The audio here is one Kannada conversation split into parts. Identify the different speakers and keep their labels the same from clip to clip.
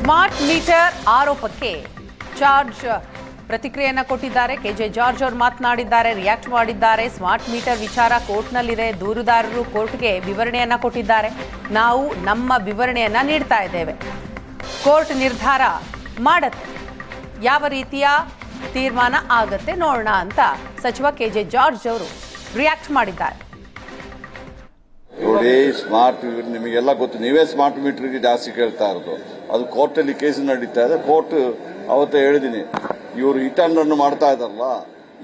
Speaker 1: ಸ್ಮಾರ್ಟ್ ಮೀಟರ್ ಆರೋಪಕ್ಕೆ ಜಾರ್ಜ್ ಪ್ರತಿಕ್ರಿಯೆಯನ್ನು ಕೊಟ್ಟಿದ್ದಾರೆ. ಕೆ ಜೆ ಜಾರ್ಜ್ ಅವರು ಮಾತನಾಡಿದ್ದಾರೆ, ರಿಯಾಕ್ಟ್ ಮಾಡಿದ್ದಾರೆ. ಸ್ಮಾರ್ಟ್ ಮೀಟರ್ ವಿಚಾರ ಕೋರ್ಟ್ನಲ್ಲಿದೆ. ದೂರುದಾರರು ಕೋರ್ಟ್ಗೆ ವಿವರಣೆಯನ್ನು ಕೊಟ್ಟಿದ್ದಾರೆ. ನಾವು ನಮ್ಮ ವಿವರಣೆಯನ್ನು ನೀಡ್ತಾ ಇದ್ದೇವೆ. ಕೋರ್ಟ್ ನಿರ್ಧಾರ ಮಾಡುತ್ತೆ. ಯಾವ ರೀತಿಯ ತೀರ್ಮಾನ ಆಗತ್ತೆ ನೋಡೋಣ ಅಂತ ಸಚಿವ ಕೆ ಜೆ ಜಾರ್ಜ್ ಅವರು ರಿಯಾಕ್ಟ್ ಮಾಡಿದ್ದಾರೆ.
Speaker 2: ನೋಡಿ ಸ್ಮಾರ್ಟ್ ನಿಮಗೆಲ್ಲ ಗೊತ್ತು. ನೀವೇ ಸ್ಮಾರ್ಟ್ ಮೀಟರ್ಗೆ ಜಾಸ್ತಿ ಕೇಳ್ತಾ ಇರೋದು. ಅದು ಕೋರ್ಟಲ್ಲಿ ಕೇಸ್ ನಡೀತಾ ಇದೆ. ಕೋರ್ಟ್, ಅವತ್ತೇ ಹೇಳಿದ್ದೀನಿ ಇವರು ಹಿಟ್ ಅಂಡ್ ಮಾಡ್ತಾ ಇದ್ದಾರಲ್ಲ,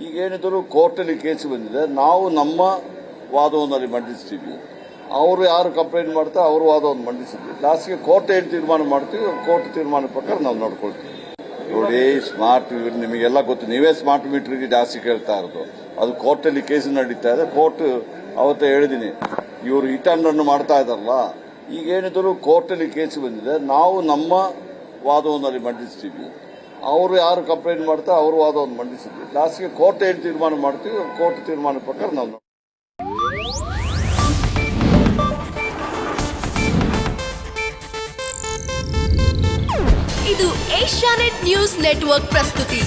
Speaker 2: ಈಗ ಏನಿದ್ರು ಕೋರ್ಟಲ್ಲಿ ಕೇಸ್ ಬಂದಿದೆ. ನಾವು ನಮ್ಮ ವಾದವನ್ನಲ್ಲಿ ಮಂಡಿಸ್ತೀವಿ. ಅವರು ಯಾರು ಕಂಪ್ಲೇಂಟ್ ಮಾಡ್ತಾ ಅವರು ವಾದವನ್ನು ಮಂಡಿಸಿದ್ವಿ. ಲಾಸ್ಟ್ಗೆ ಕೋರ್ಟ್ ಏನು ತೀರ್ಮಾನ ಮಾಡ್ತೀವಿ, ಕೋರ್ಟ್ ತೀರ್ಮಾನ ಪ್ರಕಾರ ನಾವು ನೋಡ್ಕೊಳ್ತೀವಿ. ನೋಡಿ ಸ್ಮಾರ್ಟ್ ನಿಮಗೆಲ್ಲ ಗೊತ್ತು. ನೀವೇ ಸ್ಮಾರ್ಟ್ ಮೀಟರ್ಗೆ ಜಾಸ್ತಿ ಕೇಳ್ತಾ ಇರೋದು. ಅದು ಕೋರ್ಟಲ್ಲಿ ಕೇಸ್ ನಡೀತಾ ಇದೆ. ಕೋರ್ಟ್, ಅವತ್ತೇ ಹೇಳಿದ್ದೀನಿ ಇವರು ಹಿಟ್ ಅನ್ನು ರನ್ ಮಾಡ್ತಾ ಇದ್ದಾರಲ್ಲ, ಈಗ ಏನಿದ್ರು ಕೋರ್ಟಲ್ಲಿ ಕೇಸ್ ಬಂದಿದೆ, ನಾವು ನಮ್ಮ ವಾದವನ್ನಲ್ಲಿ ಮಂಡಿಸ್ತೀವಿ. ಅವರು ಯಾರು ಕಂಪ್ಲೇಂಟ್ ಮಾಡ್ತಾರೆ, ಅವರು ವಾದವನ್ನು ಮಂಡಿಸಿದ್ವಿ. ಲಾಸ್ಟ್ಗೆ ಕೋರ್ಟ್ ಏನು ತೀರ್ಮಾನ ಮಾಡ್ತೀವಿ ಕೋರ್ಟ್ ತೀರ್ಮಾನ ಪ್ರಕಾರ ನಾವು.
Speaker 3: ಇದು ಏಷ್ಯಾನೆಟ್ ನ್ಯೂಸ್ ನೆಟ್ವರ್ಕ್ ಪ್ರಸ್ತುತಿ.